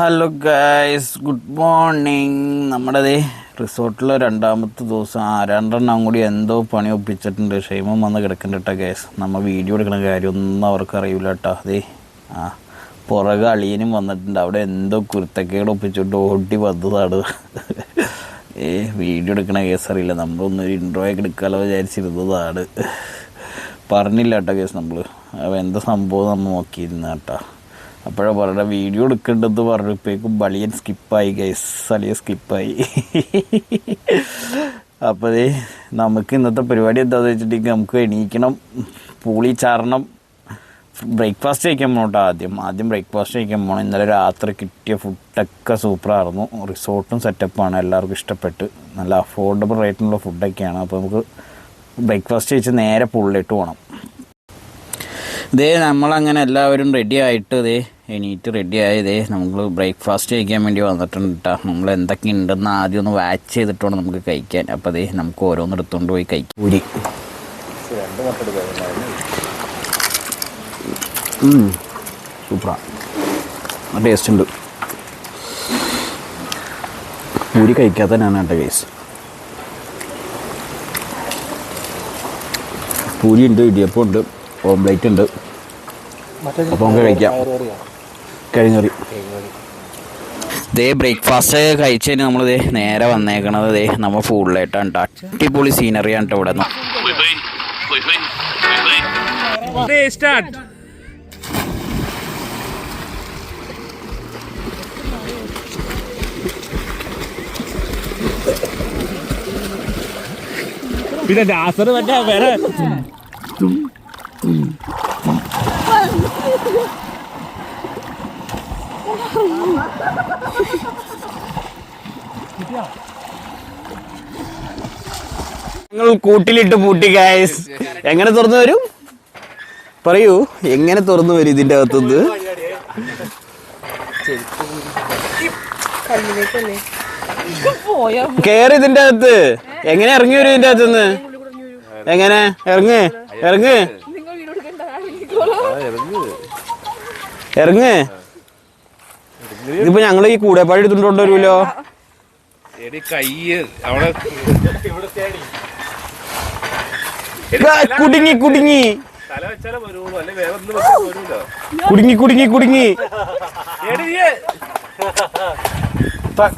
Hello guys good morning. നമ്മുടെ ദേ റിസോർട്ടിലെ രണ്ടാമത്തെ ദിവസം ആ രണ്ടെണ്ണം കൂടി എന്തോ പണി ഒപ്പിച്ചിട്ടുണ്ട്. ക്ഷേമം വന്ന് കിടക്കുന്നുണ്ട് കേട്ടോ ഗൈസ് നമ്മൾ വീഡിയോ എടുക്കുന്ന കാര്യമൊന്നും അവർക്ക് അറിയില്ല കേട്ടോ. അതേ ആ പുറകെ അളിയനും വന്നിട്ടുണ്ട്. അവിടെ എന്തോ കുരുത്തക്കേട് ഒപ്പിച്ചിട്ട് ഓടി വന്നതാണ്. ഏ വീഡിയോ എടുക്കണ കേസ് അറിയില്ല. നമ്മളൊന്നൊരു ഇൻട്രോ ഒക്കെ എടുക്കാമല്ലോ വിചാരിച്ചിരുന്നതാണ്. പറഞ്ഞില്ല കേട്ടോ കേസ് നമ്മൾ എന്താ സംഭവം നമ്മൾ നോക്കിയിരുന്ന കേട്ടോ. അപ്പോഴാണ് പറഞ്ഞ വീഡിയോ എടുക്കേണ്ടത് പറഞ്ഞപ്പോഴേക്കും ബളിയൻ സ്കിപ്പായി ഗൈസ് അളിയ സ്കിപ്പായി. അപ്പോൾ നമുക്ക് ഇന്നത്തെ പരിപാടി എന്താണെന്ന് വെച്ചിട്ടുണ്ടെങ്കിൽ നമുക്ക് എണീക്കണം പൂളി ചാരണം ബ്രേക്ക്ഫാസ്റ്റ് കഴിക്കാൻ പോകണം കേട്ടോ ആദ്യം. ആദ്യം ബ്രേക്ക്ഫാസ്റ്റ് കഴിക്കാൻ പോകണം ഇന്നലെ രാത്രി കിട്ടിയ ഫുഡൊക്കെ സൂപ്പറായിരുന്നു. റിസോർട്ടും സെറ്റപ്പാണ് എല്ലാവർക്കും ഇഷ്ടപ്പെട്ട്. നല്ല അഫോർഡബിൾ റേറ്റിനുള്ള ഫുഡൊക്കെയാണ് അപ്പോൾ നമുക്ക് ബ്രേക്ക്ഫാസ്റ്റ് കഴിച്ച് നേരെ പുള്ളിട്ട് പോകണം ഇതേ നമ്മളങ്ങനെ എല്ലാവരും റെഡി ആയിട്ട് ഇതേ എണീറ്റ് റെഡി ആയതേ നമ്മൾ ബ്രേക്ക്ഫാസ്റ്റ് കഴിക്കാൻ വേണ്ടി വന്നിട്ടുണ്ട് കേട്ടോ നമ്മൾ എന്തൊക്കെ ഉണ്ടെന്ന് ആദ്യം ഒന്ന് വാച്ച് ചെയ്തിട്ട് വേണം നമുക്ക് കഴിക്കാൻ. അപ്പോൾ അതേ നമുക്ക് ഓരോന്ന് എടുത്തുകൊണ്ട് പോയി കഴിക്കും. പൂരി. സൂപ്പറാണ് ടേസ്റ്റ് ഉണ്ട്. പൂരി കഴിക്കാത്ത ഞാൻ കേട്ടോ കേസ് പൂരി ഉണ്ട് ഇടിയപ്പം ഉണ്ട്. ഓംലേറ്റ് ഉണ്ട്. അപ്പം കഴിക്കാം. കഴിഞ്ഞറി ഇതേ ബ്രേക്ക്ഫാസ്റ്റ് കഴിച്ചതിന് നമ്മൾ ഇതേ നേരെ വന്നേക്കണത് ഇതേ നമ്മൾ ഫുള്ളായിട്ടാണ് അടിപൊളി സീനറിയാണ് കേട്ടോ ഇവിടെ. പിന്നെ നാസർ മറ്റേ വേറെ ഞങ്ങൾ കൂട്ടിലിട്ട് പൂട്ടി ഗായസ് എങ്ങനെ തുറന്നു വരും? പറയൂ എങ്ങനെ തുറന്നു വരും ഇതിന്റെ അകത്തുനിന്ന്? കേറി ഇതിന്റെ അകത്ത്. എങ്ങനെ ഇറങ്ങി വരും ഇതിന്റെ അകത്തുനിന്ന്? എങ്ങനെ? ഇറങ്ങ് ഇറങ്ങ്. ഇറങ്ങ്. ഇതിപ്പോ ഞങ്ങൾ ഈ കൂടെപ്പാടി എടുത്തുകൊണ്ട് വരുമല്ലോ എടി കൈ അവിടെ ആ, കുടുങ്ങി കുടുങ്ങി. കുടുങ്ങി കുടുങ്ങി കുടുങ്ങി. എടി നീ.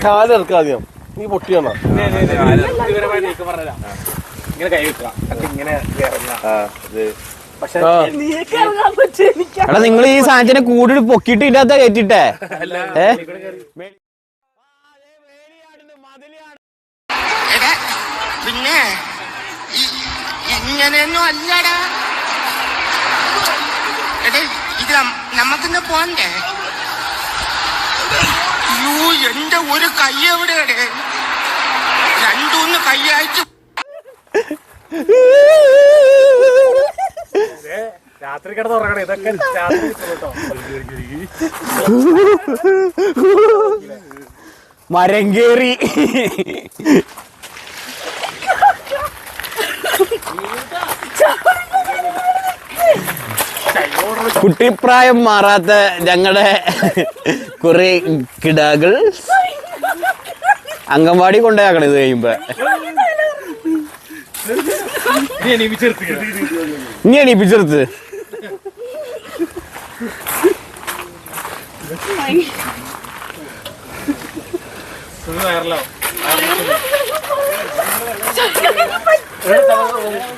കാലെടുക്ക ആദ്യം. നീ പൊട്ടിയാണോ ഇങ്ങനെ കൈ വെക്കുക. ഇങ്ങനെ എടാ നിങ്ങൾ ഈ സാധനത്തിനെ കൂടി പൊക്കിട്ട് ഇല്ലാത്ത കയറ്റിട്ടെ പിന്നെ ഇ- ഇങ്ങനെയൊന്നും അല്ലടാ. എടേ ഇത് നമ്മക്കിന്ന് നമുക്കിന്ന് പോണ്ടേ? യൂ എന്റെ ഒരു കൈ എവിടെയാടേ രണ്ടൂന്ന് കൈയായിട്ട് രാത്രി കിടന്ന് ഉറങ്ങണേ. ഇതൊക്കെ രാത്രി കേട്ടോ മരം കേറി. കുട്ടിപ്രായം മാറാത്ത ഞങ്ങളുടെ കുറെ കിടാകൾ അംഗൻവാടി കൊണ്ടുപോയാക്കണം ഇത് കഴിയുമ്പോ. നീ എണീപ്പിച്ചെടുത്ത് ഇനി എണീപ്പിച്ചെടുത്ത് വയറലാവും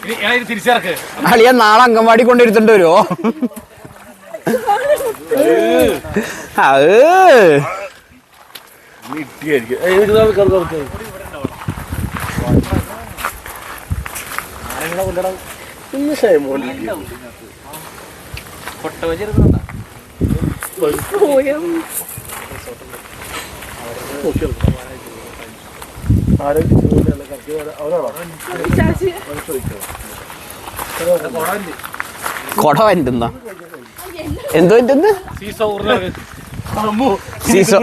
ഇനി ഞാൻ ഇത് തിരിച്ചിറക്ക് അളിയ നാളെ അംഗൻവാടി കൊണ്ടിരുത്തേണ്ടി വരുമോ അത് കൊട വന്റുന്ന എന്തോ എന്തെന്ന് സീസോ ഊർന്നിറങ്ങ് സീസോ.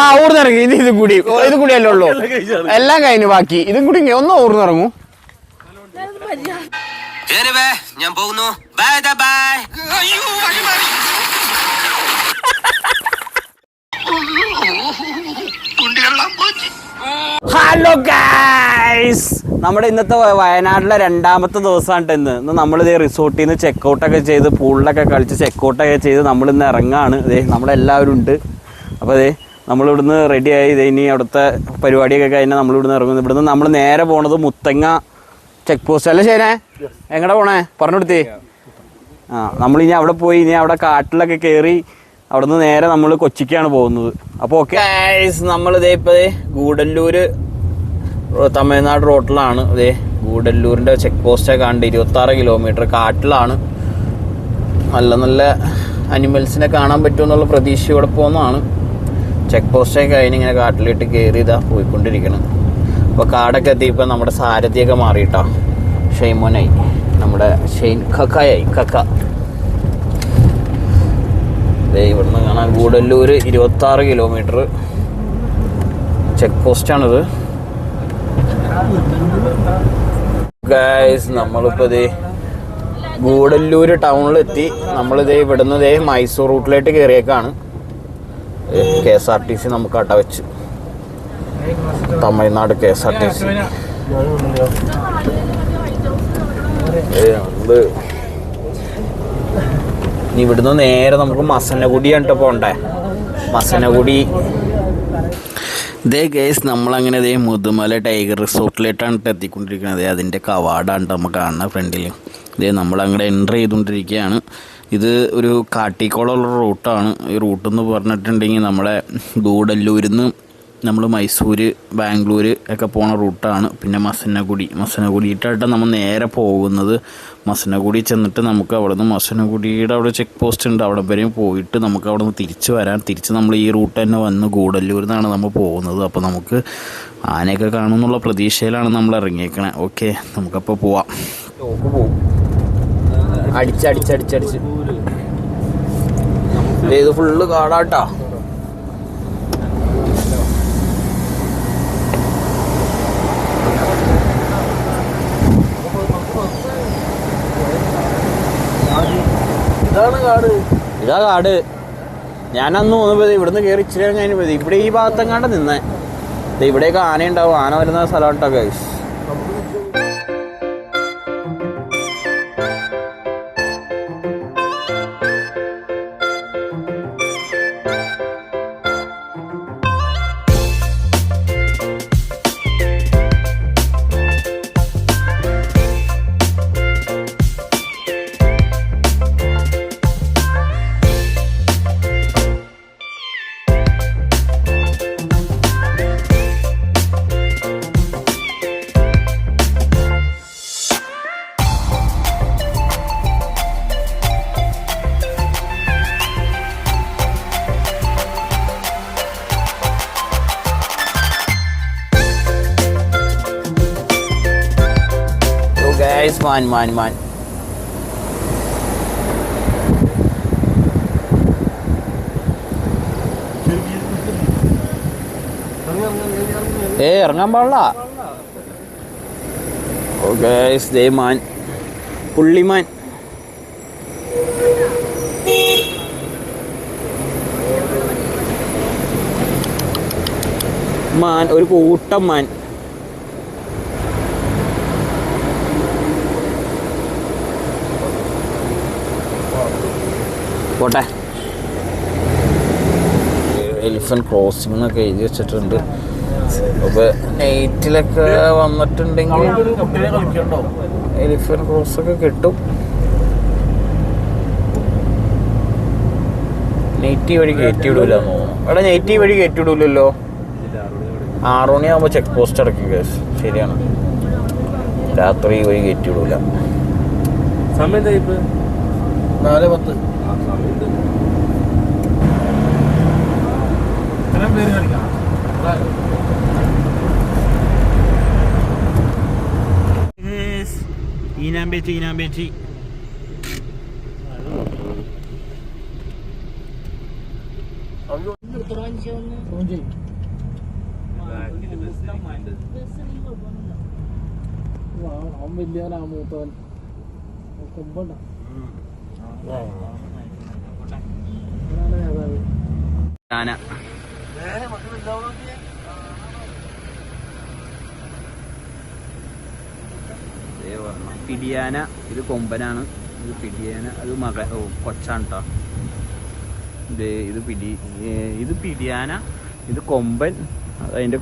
ആ ഊർന്നിറങ്ങി. ഇത് ഇത് കൂടി ഇത് കൂടിയല്ലേ ഉള്ളൂ. എല്ലാം കഴിഞ്ഞു ബാക്കി. ഇതും കൂടി ഒന്നും ഒന്ന് ഊർന്നിറങ്ങൂ. ഞാൻ പോകുന്നു ബൈ ബൈ അയ്യോ വഴി മാറി കൊള്ളാൻ പോച്ച് ഹലോ ഗൈസ് നമ്മുടെ ഇന്നത്തെ വയനാട്ടിലെ രണ്ടാമത്തെ ദിവസമാണ് ഇന്ന്. ഇന്ന് നമ്മളിത് റിസോർട്ടിൽ നിന്ന് ചെക്കൗട്ടൊക്കെ ചെയ്ത് പൂളിലൊക്കെ കളിച്ച് ചെക്കൗട്ടൊക്കെ ചെയ്ത് നമ്മൾ ഇന്ന് ഇറങ്ങാണ്. ഇതേ നമ്മളെല്ലാവരും ഉണ്ട്. അപ്പോൾ അതെ നമ്മളിവിടുന്ന് റെഡിയായി ഇതേ ഇനി അവിടുത്തെ പരിപാടിയൊക്കെ കഴിഞ്ഞാൽ നമ്മളിവിടുന്ന് ഇറങ്ങുന്നു. ഇവിടുന്ന് നമ്മൾ നേരെ പോണത് മുത്തങ്ങ ചെക്ക് പോസ്റ്റ് അല്ലേ ശേനെ എങ്ങടെ പോണേ? പറഞ്ഞു കൊടുത്തേ ആ ഇനി അവിടെ പോയി ഇനി അവിടെ കാട്ടിലൊക്കെ കയറി അവിടുന്ന് നേരെ നമ്മൾ കൊച്ചിക്കാണ് പോകുന്നത്. അപ്പോൾ ഓക്കെ. ഇതേ ഇപ്പോൾ ഗൂഡല്ലൂര് തമിഴ്നാട് റോട്ടിലാണ്. ഇതേ ഗൂഡല്ലൂരിന്റെ ചെക്ക് പോസ്റ്റൊക്കെ കണ്ട് ഇരുപത്താറ് കിലോമീറ്റർ കാട്ടിലാണ്. നല്ല നല്ല അനിമൽസിനെ കാണാൻ പറ്റുമെന്നുള്ള പ്രതീക്ഷയോടെ പോകുന്നതാണ്. ചെക്ക് പോസ്റ്റൊക്കെ കഴിഞ്ഞ് ഇങ്ങനെ കാട്ടിലിട്ട് കയറി ഇതാ പോയിക്കൊണ്ടിരിക്കണം. അപ്പോൾ കാടൊക്കെ എത്തിയപ്പോൾ നമ്മുടെ സാരഥിയൊക്കെ മാറിയിട്ടോ. ഷെയ്മോനായി. നമ്മുടെ ഷെയ്ൻ കക്കായായി കക്ക ഇവിടുന്ന് കാണാൻ ഗൂഡല്ലൂർ ഇരുപത്താറ് കിലോമീറ്റർ. ചെക്ക് പോസ്റ്റാണിത് ഗായ്സ് നമ്മളിപ്പോൾ ഇതേ ഗൂഡല്ലൂർ ടൗണിലെത്തി. നമ്മളിതേ ഇവിടുന്ന് ഇതേ മൈസൂർ റൂട്ടിലേക്ക് കയറിയേക്കാണ് K S R T C നമുക്ക് അട്ട വെച്ച്. Tamil Nadu K S R T C. ഇനി ഇവിടുന്ന് നേരെ നമുക്ക് മസനഗുഡിയാണ് കണ്ടിട്ട് പോണ്ടേ? മസനഗുഡി. ഇതേ കേസ് നമ്മളങ്ങനെ ഇതേ മുതുമല ടൈഗർ റിസോർട്ടിലേട്ടാണ് ട്ടോ എത്തിക്കൊണ്ടിരിക്കുന്നത് അതിന്റെ കവാടാണ് നമുക്ക് കാണുന്ന ഫ്രണ്ടിൽ ഇതേ നമ്മളങ്ങനെ എന്റർ ചെയ്തുകൊണ്ടിരിക്കുകയാണ് ഇത് ഒരു കാട്ടിക്കോളുള്ള റൂട്ടാണ് ഈ റൂട്ടെന്ന് പറഞ്ഞിട്ടുണ്ടെങ്കിൽ നമ്മളെ ഗൂഡല്ലൂരിൽ നിന്ന് നമ്മൾ മൈസൂർ ബാംഗ്ലൂർ ഒക്കെ പോണ റൂട്ടാണ്. പിന്നെ മസനഗുഡി. മസനഗുഡിയിട്ടായിട്ട് നമ്മൾ നേരെ പോകുന്നത്. മസനഗുഡി ചെന്നിട്ട് നമുക്ക് അവിടെ നിന്ന് മസനഗുഡിയുടെ അവിടെ ചെക്ക് പോസ്റ്റ് ഉണ്ട്. അവിടെ വരെയും പോയിട്ട് നമുക്ക് അവിടെ നിന്ന് തിരിച്ച് വരാൻ തിരിച്ച് നമ്മൾ ഈ റൂട്ട് തന്നെ വന്ന് ഗൂഡല്ലൂരിൽ നിന്നാണ് നമ്മൾ പോകുന്നത്. അപ്പോൾ നമുക്ക് ആനയൊക്കെ കാണുമെന്നുള്ള പ്രതീക്ഷയിലാണ് നമ്മൾ ഇറങ്ങിയേക്കണേ. ഓക്കെ നമുക്കപ്പോൾ പോവും. അടിച്ചടിച്ചടിച്ചടിച്ച് ഇത് ഫുള്ള് കാടാട്ടാ. ഇതാ കാട്. ഞാനന്ന് തോന്നുമ്പോൾ ഇവിടുന്ന് കയറി ഇച്ചിരി കഴിഞ്ഞ ഇവിടെ ഈ ഭാഗത്തെങ്ങാണ്ട് നിന്നേ. ദേ ഇവിടെയൊക്കെ ആന വരുന്ന സ്ഥലം കേട്ടോ മാൻ മാൻ മാൻ ഏ ഇറങ്ങാൻ പാടില്ല. ഓ ഗൈസ് ദേ മാൻ. പുള്ളിമാൻ മാൻ ഒരു കൂട്ടം മാൻ. പോട്ടെ. എലിഫന്റ് ക്രോസിംഗ് എന്നൊക്കെ എഴുതി വെച്ചിട്ടുണ്ട്. അപ്പൊ നൈറ്റിലൊക്കെ വന്നിട്ടുണ്ടെങ്കിൽ എലിഫന്റ് ക്രോസ് ഒക്കെ കിട്ടും. നെയ്റ്റി വഴി കയറ്റി വിടൂല എടാ നെയ്റ്റി വഴി കയറ്റി വിടൂലല്ലോ ആറു മണിയാകുമ്പോൾ ചെക്ക് പോസ്റ്റ് അടക്കും കേസ് ശരിയാണ്. രാത്രി വഴി കയറ്റി വിടൂല സമയം എന്താ ഇപ്പൊ നാല് പത്ത് ഇത്രയും പേര് കളിക്കാം ഈനാമ്പേച്ചി ഈനാമ്പേച്ചി അവൻ വലിയവനാ മൂത്തവൻ കൊമ്പണ്ട പിടിയാന ഇത് കൊമ്പനാണ്. ഇത് പിടിയാന അത് മക കൊച്ചാണ് കേട്ടോ ഇത് ഇത് പിടി ഇത് പിടിയാന ഇത് കൊമ്പൻ അതിന്റെ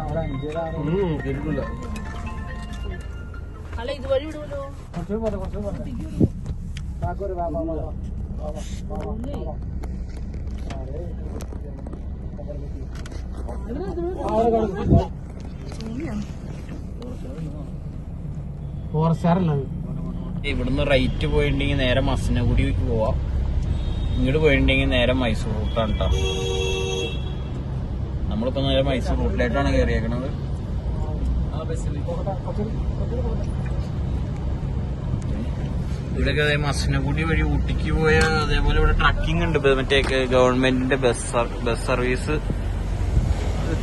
അവിടെ കെട്ടിട്ടുള്ള. ഫോറസ്റ്റുകാരല്ലേ ഇവിടുന്ന് റൈറ്റ് പോയിട്ടുണ്ടെങ്കിൽ നേരെ മസനഗുടി പോവാം. ഇങ്ങോട്ട് പോയിട്ടുണ്ടെങ്കിൽ നേരെ മൈസൂർ റൂട്ടാണ് കേട്ടോ നമ്മളിപ്പോ നേരെ മൈസൂർ റൂട്ടിലായിട്ടാണ് കയറിയേക്കണത് ഇവിടെ അതേ മസനഗുടി വഴി ഊട്ടിക്ക് പോയ അതേപോലെ ഇവിടെ ട്രക്കിംഗ് ഉണ്ട്. മറ്റേ ഗവൺമെന്റിന്റെ ബസ് ബസ് സർവീസ്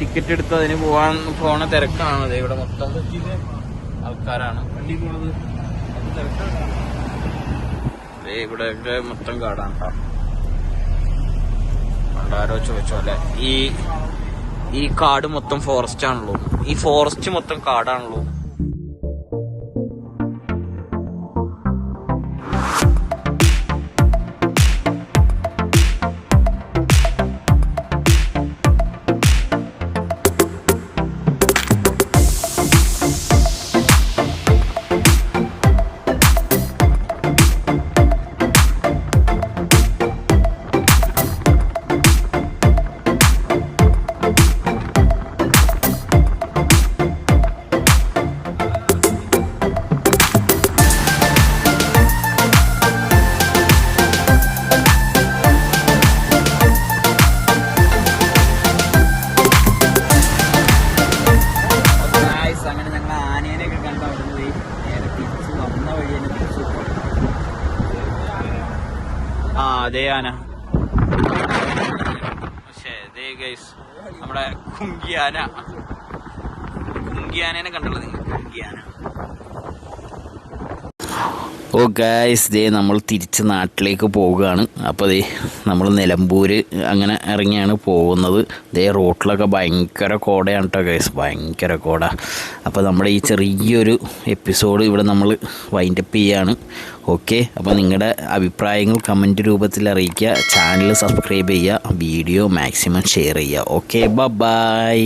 ടിക്കറ്റ് എടുത്ത് അതിന് പോവാൻ പോണ തിരക്കാണ്. അതെ ഇവിടെ മൊത്തം ആൾക്കാരാണ്. വണ്ടി പോണത്. ഇവിടെയൊക്കെ മൊത്തം കാടാണ് ട്ടോ. ചോദിച്ചോ അല്ലെ? ഈ ഈ കാട് മൊത്തം ഫോറസ്റ്റ് ആണല്ലോ. ഈ ഫോറസ്റ്റ് മൊത്തം കാടാണല്ലോ. ആന പക്ഷേ ദേ നമ്മുടെ കുങ്കിയാന. കുങ്കിയാനേനെ കണ്ടുള്ളത് കുങ്കിയാന. ഓ ഗായ്സ് ദേ നമ്മൾ തിരിച്ച് നാട്ടിലേക്ക് പോവുകയാണ്. അപ്പോൾ ദേ നമ്മൾ നിലമ്പൂർ അങ്ങനെ ഇറങ്ങിയാണ് പോകുന്നത്. ദേ റോട്ടിലൊക്കെ ഭയങ്കര കോടയാണ് കേട്ടോ ഗൈസ് ഭയങ്കര കോട. അപ്പോൾ നമ്മുടെ ഈ ചെറിയൊരു എപ്പിസോഡ് ഇവിടെ നമ്മൾ വൈൻഡപ്പ് ചെയ്യാണ്. ഓക്കെ അപ്പോൾ നിങ്ങളുടെ അഭിപ്രായങ്ങൾ കമന്റ് രൂപത്തിൽ അറിയിക്കുക ചാനൽ സബ്സ്ക്രൈബ് ചെയ്യുക വീഡിയോ മാക്സിമം ഷെയർ ചെയ്യുക. Okay bye